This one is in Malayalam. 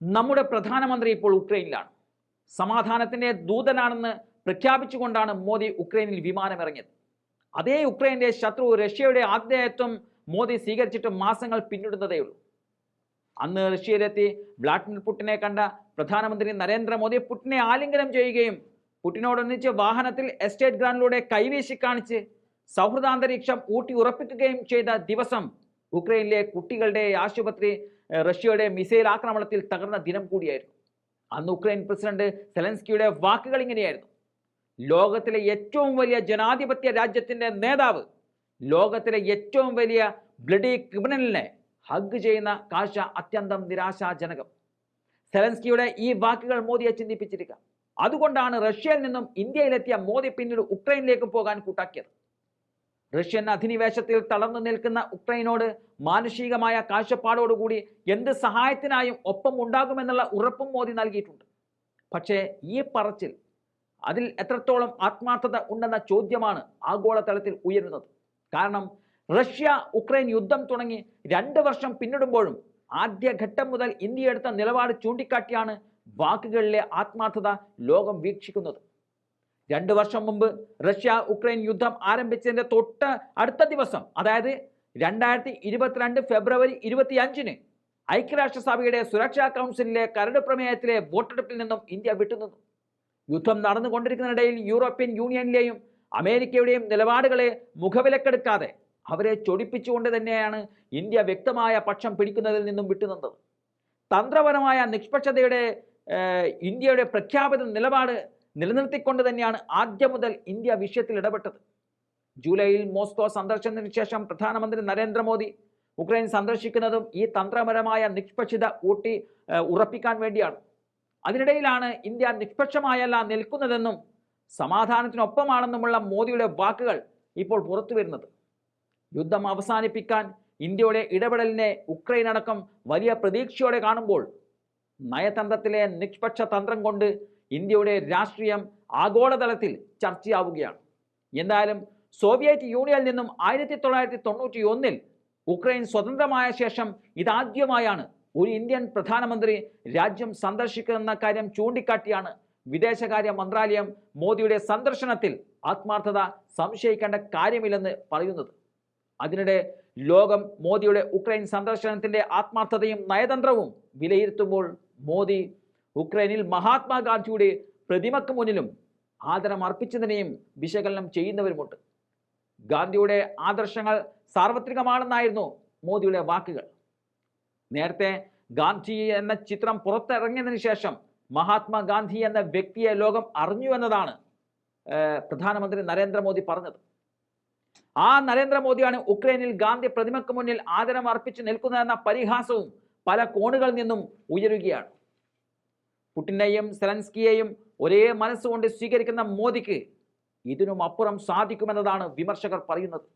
നമ്മുടെ പ്രധാനമന്ത്രി ഇപ്പോൾ ഉക്രൈനിലാണ്. സമാധാനത്തിന്റെ ദൂതനാണെന്ന് പ്രഖ്യാപിച്ചുകൊണ്ടാണ് മോദി ഉക്രൈനിൽ വിമാനമിറങ്ങിയത്. അതേ ഉക്രൈന്റെ ശത്രു റഷ്യയുടെ ആതിഥേയത്വം മോദി സ്വീകരിച്ചിട്ട് മാസങ്ങൾ പിന്നിടുന്നതേയുള്ളൂ അന്ന് റഷ്യയിലെത്തി വ്ളാഡിമിർ പുടിനെ കണ്ട പ്രധാനമന്ത്രി നരേന്ദ്രമോദി പുടിനെ ആലിംഗനം ചെയ്യുകയും പുടിനോടൊന്നിച്ച് വാഹനത്തിൽ എസ്റ്റേറ്റ് ഗ്രാൻഡിലൂടെ കൈവീശി കാണിച്ച് സൗഹൃദാന്തരീക്ഷം ഊട്ടി ഉറപ്പിക്കുകയും ചെയ്ത ദിവസം ഉക്രൈനിലെ കുട്ടികളുടെ ആശുപത്രി റഷ്യയുടെ മിസൈൽ ആക്രമണത്തിൽ തകർന്ന ദിനം കൂടിയായിരുന്നു. അന്ന് ഉക്രൈൻ പ്രസിഡന്റ് സെലൻസ്കിയുടെ വാക്കുകൾ ഇങ്ങനെയായിരുന്നു. ലോകത്തിലെ ഏറ്റവും വലിയ ജനാധിപത്യ രാജ്യത്തിന്റെ നേതാവ് ലോകത്തിലെ ഏറ്റവും വലിയ ബ്ലഡി ക്രിമിനലിനെ ഹഗ് ചെയ്യുന്ന കാഴ്ച അത്യന്തം നിരാശാജനകം. സെലൻസ്കിയുടെ ഈ വാക്കുകൾ മോദിയെ ചിന്തിപ്പിച്ചിരിക്കാം. അതുകൊണ്ടാണ് റഷ്യയിൽ നിന്നും ഇന്ത്യയിലെത്തിയ മോദി പിന്നീട് ഉക്രൈനിലേക്ക് പോകാൻ കൂട്ടാക്കിയത്. റഷ്യൻ അധിനിവേശത്തിൽ തളർന്നു നിൽക്കുന്ന ഉക്രൈനോട് മാനുഷികമായ കാഴ്ചപ്പാടോടുകൂടി എന്ത് സഹായത്തിനായും ഒപ്പം ഉണ്ടാകുമെന്നുള്ള ഉറപ്പും മോദി നൽകിയിട്ടുണ്ട്. പക്ഷേ ഈ പറച്ചിൽ അതിൽ എത്രത്തോളം ആത്മാർത്ഥത ഉണ്ടെന്ന ചോദ്യമാണ് ആഗോളതലത്തിൽ ഉയരുന്നത്. കാരണം റഷ്യ ഉക്രൈൻ യുദ്ധം തുടങ്ങി രണ്ട് വർഷം പിന്നിടുമ്പോഴും ആദ്യഘട്ടം മുതൽ ഇന്ത്യ എടുത്ത നിലപാട് ചൂണ്ടിക്കാട്ടിയാണ് വാക്കുകളിലെ ആത്മാർത്ഥത ലോകം വീക്ഷിക്കുന്നത്. രണ്ട് വർഷം മുമ്പ് റഷ്യ ഉക്രൈൻ യുദ്ധം ആരംഭിച്ചതിന്റെ തൊട്ട് അടുത്ത ദിവസം അതായത് രണ്ടായിരത്തി ഇരുപത്തിരണ്ട് ഫെബ്രുവരി ഇരുപത്തി അഞ്ചിന് ഐക്യരാഷ്ട്രസഭയുടെ സുരക്ഷാ കൗൺസിലിലെ കരട് പ്രമേയത്തിലെ വോട്ടെടുപ്പിൽ നിന്നും ഇന്ത്യ വിട്ടുനിന്നു. യുദ്ധം നടന്നുകൊണ്ടിരിക്കുന്നതിനിടയിൽ യൂറോപ്യൻ യൂണിയനിലെയും അമേരിക്കയുടെയും നിലപാടുകളെ മുഖവിലക്കെടുക്കാതെ അവരെ ചൊടിപ്പിച്ചുകൊണ്ട് തന്നെയാണ് ഇന്ത്യ വ്യക്തമായ പക്ഷം പിടിക്കുന്നതിൽ നിന്നും വിട്ടുനിന്നത്. തന്ത്രപരമായ നിഷ്പക്ഷതയുടെ ഇന്ത്യയുടെ പ്രഖ്യാപിത നിലപാട് നിലനിർത്തിക്കൊണ്ട് തന്നെയാണ് ആദ്യം മുതൽ ഇന്ത്യ വിഷയത്തിൽ ഇടപെട്ടത്. ജൂലൈയിൽ മോസ്കോ സന്ദർശനത്തിന് ശേഷം പ്രധാനമന്ത്രി നരേന്ദ്രമോദി ഉക്രൈൻ സന്ദർശിക്കുന്നതും ഈ തന്ത്രപരമായ നിഷ്പക്ഷത ഊട്ടി ഉറപ്പിക്കാൻ വേണ്ടിയാണ്. അതിനിടയിലാണ് ഇന്ത്യ നിഷ്പക്ഷമായല്ല നിൽക്കുന്നതെന്നും സമാധാനത്തിനൊപ്പമാണെന്നുമുള്ള മോദിയുടെ വാക്കുകൾ ഇപ്പോൾ പുറത്തു വരുന്നത്. യുദ്ധം അവസാനിപ്പിക്കാൻ ഇന്ത്യയുടെ ഇടപെടലിനെ ഉക്രൈൻ അടക്കം വലിയ പ്രതീക്ഷയോടെ കാണുമ്പോൾ നയതന്ത്രത്തിലെ നിഷ്പക്ഷ തന്ത്രം കൊണ്ട് ഇന്ത്യയുടെ രാഷ്ട്രീയം ആഗോളതലത്തിൽ ചർച്ചയാവുകയാണ്. എന്തായാലും സോവിയറ്റ് യൂണിയനിൽ നിന്നും ആയിരത്തി തൊള്ളായിരത്തി തൊണ്ണൂറ്റി ഒന്നിൽ ഉക്രൈൻ സ്വതന്ത്രമായ ശേഷം ഇതാദ്യമായാണ് ഒരു ഇന്ത്യൻ പ്രധാനമന്ത്രി രാജ്യം സന്ദർശിക്കുന്ന കാര്യം ചൂണ്ടിക്കാട്ടിയാണ് വിദേശകാര്യ മന്ത്രാലയം മോദിയുടെ സന്ദർശനത്തിൽ ആത്മാർത്ഥത സംശയിക്കേണ്ട കാര്യമില്ലെന്ന് പറയുന്നത്. അതിനിടെ ലോകം മോദിയുടെ ഉക്രൈൻ സന്ദർശനത്തിന്റെ ആത്മാർത്ഥതയും നയതന്ത്രവും വിലയിരുത്തുമ്പോൾ മോദി ഉക്രൈനിൽ മഹാത്മാഗാന്ധിയുടെ പ്രതിമക്ക് മുന്നിലും ആദരം അർപ്പിച്ചതിനെയും വിശകലനം ചെയ്യുന്നവരുമുണ്ട്. ഗാന്ധിയുടെ ആദർശങ്ങൾ സാർവത്രികമാണെന്നായിരുന്നു മോദിയുടെ വാക്കുകൾ. നേരത്തെ ഗാന്ധി എന്ന ചിത്രം പുറത്തിറങ്ങിയതിനു ശേഷം മഹാത്മാഗാന്ധി എന്ന വ്യക്തിയെ ലോകം അറിഞ്ഞു എന്നതാണ് പ്രധാനമന്ത്രി നരേന്ദ്രമോദി പറഞ്ഞത്. ആ നരേന്ദ്രമോദിയാണ് ഉക്രൈനിൽ ഗാന്ധി പ്രതിമക്ക് മുന്നിൽ ആദരം അർപ്പിച്ച് നിൽക്കുന്നതെന്ന പരിഹാസവും പല കോണുകളിൽ നിന്നും ഉയരുകയാണ്. പുടിനെയും സെലൻസ്കിയെയും ഒരേ മനസ്സുകൊണ്ട് സ്വീകരിക്കുന്ന മോദിക്ക് ഇതിനും അപ്പുറം സാധിക്കുമെന്നതാണ് വിമർശകർ പറയുന്നത്.